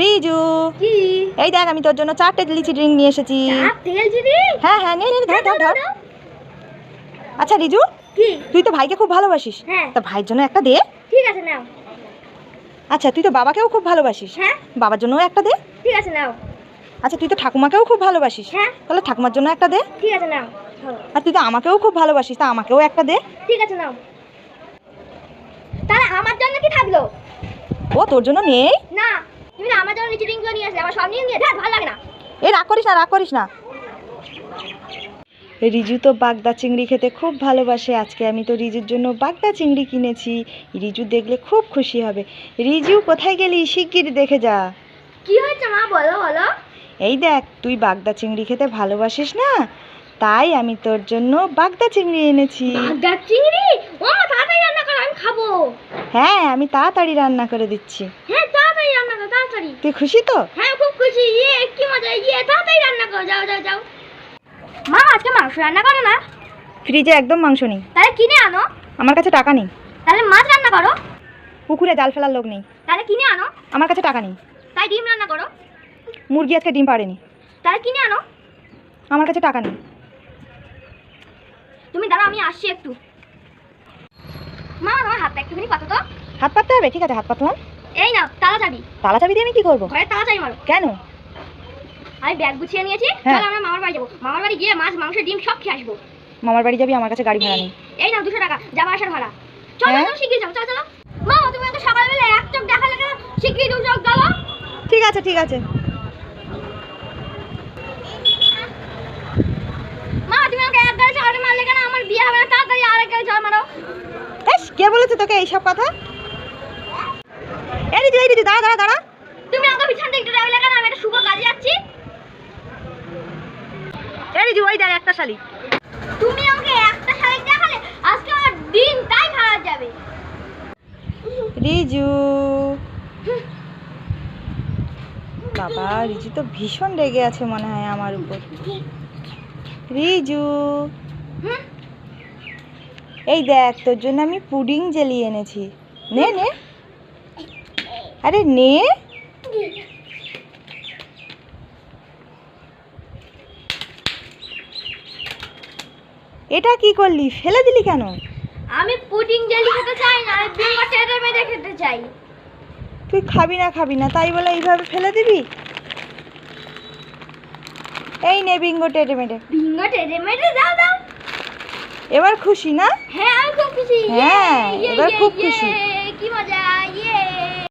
রিজু। কি? এই দেখ আমি তোর জন্য চারটে লিচি ড্রিঙ্ক নিয়ে এসেছি। হ্যাঁ হ্যাঁ নে ধর ধর ধর। আচ্ছা রিজু কি? তুই তো ভাইকে খুব ভালোবাসিস। হ্যাঁ। তা ভাইয়ের জন্য একটা দে। ঠিক আছে নাও। আচ্ছা তুই তো বাবাকেও খুব ভালোবাসিস। হ্যাঁ। বাবার জন্যও একটা দে। ঠিক আছে নাও। আচ্ছা তুই তো ঠাকুমাকেও খুব ভালোবাসিস। হ্যাঁ। তাহলে ঠাকুমার জন্য একটা দে। ঠিক আছে নাও। আর তুই তো আমাকেও খুব ভালোবাসিস তা আমাকেও একটা দে। ঠিক আছে নাও। তাহলে আমার জন্য কি থাকল? ও তোর জন্য নেই। আমার জন্য নিচে রিংগুলো নিয়ে আসলে আমার সব নিয়ে নিয়ে ভালো লাগে না। এ রাগ করিস না রাগ করিস না। রিজু তো বাগদা চিংড়ি খেতে খুব ভালোবাসে। আজকে আমি তো রিজুর জন্য বাগদা চিংড়ি কিনেছি। রিজু দেখলে খুব খুশি হবে। রিজু কোথায় গেলি? শিগগির দেখে যা। কি হয়েছে মা? বলো বলো। এই দেখ তুই বাগদা চিংড়ি খেতে ভালোবাসিস না? তাই আমি তোর জন্য বাগদা চিংড়ি এনেছি। বাগদা চিংড়ি? ও মা তাড়াতাড়ি রান্না করো আমি খাব। হ্যাঁ আমি তাড়াতাড়ি রান্না করে দিচ্ছি। হ্যাঁ তাড়াতাড়ি রান্না করো তাড়াতাড়ি তুই খুশি তো? হ্যাঁ খুব খুশি। ইয়ে কি মজা। ইয়ে তাড়াতাড়ি রান্না করো। যাও যাও যাও। মা আজকে মাংস রান্না করো না? ফ্রিজে একদম মাংস নেই। তাহলে কিনে আনো। আমার কাছে টাকা নেই। তাহলে মাছ রান্না করো। পুকুরে জাল ফেলার লোক নেই। তাহলে কিনে আনো। আমার কাছে টাকা নেই। তাই ডিম রান্না করো। মুরগি আজকে ডিম পাড়েনি। তাহলে কিনে আনো। আমার কাছে টাকা নেই। তুমি দাঁড়াও আমি আসছি একটু। মা তোমার হাতটা একটুখানি পাতো তো। হাত পাততে হবে? ঠিক আছে হাত পাতলাম। এই নাও তালা চাবি তালা চাবি দিয়ে আমি কি করব? ঘরে তালা চাবি মারো। কেন? আমি ব্যাগ গুছিয়ে নিয়েছি হ্যাঁ। চলো আমরা মামার বাড়ি যাব। মামার বাড়ি গিয়ে মাছ মাংস ডিম সব খেয়ে আসব। মামার বাড়ি যাবি আমার কাছে গাড়ি ভাড়া নেই। এই নাও দুশো টাকা যাব আসার ভাড়া। চলো হ্যাঁ? চলো শিগগির যাব চলো চলো। মা তুমি তো সকালবেলা এক চোখ দেখা লেগে শিগগির দু চোখ গেলো ঠিক আছে ঠিক আছে। মা তুমি আমাকে এক গাড়ি চড়ে মারলে কেন? আমার বিয়ে হবে না তাড়াতাড়ি আরেক গাড়ি চড় মারো। কে বলেছে তোকে এইসব কথা? এই দাঁড়া দাঁড়া দাঁড়া। তুমি আমাকে পিছন থেকে ডাকলে কেন আমি একটা শুভ কাজে যাচ্ছি। এই রিজু ওই দেখ একটা শালি। তুমি আমাকে একটা শাড়ি দেখালে আজকে আমার দিনটাই খারাপ যাবে। রিজু। বাবা রিজু তো ভীষণ রেগে আছে মনে হয় আমার উপর। রিজু। এই দেখ তোর জন্য আমি পুডিং জেলি এনেছি। নে নে। আরে নে। এটা কি করলি? ফেলে দিলি কেন? আমি পুডিং জেলি খেতে চাই না আমি বিঙ্গো টেটে মেরে খেতে চাই। তুই খাবি না খাবি না তাই বলে এইভাবে ফেলে দিবি? এই নে বিঙ্গো টেটে মেটে বিঙ্গো টেটে মেরে দাও দাও। এবার খুশি না? হ্যাঁ আমি খুব খুশি। হ্যাঁ, ইয়ে, এবার ইয়ে, খুব ইয়ে, খুশি। কি মজা।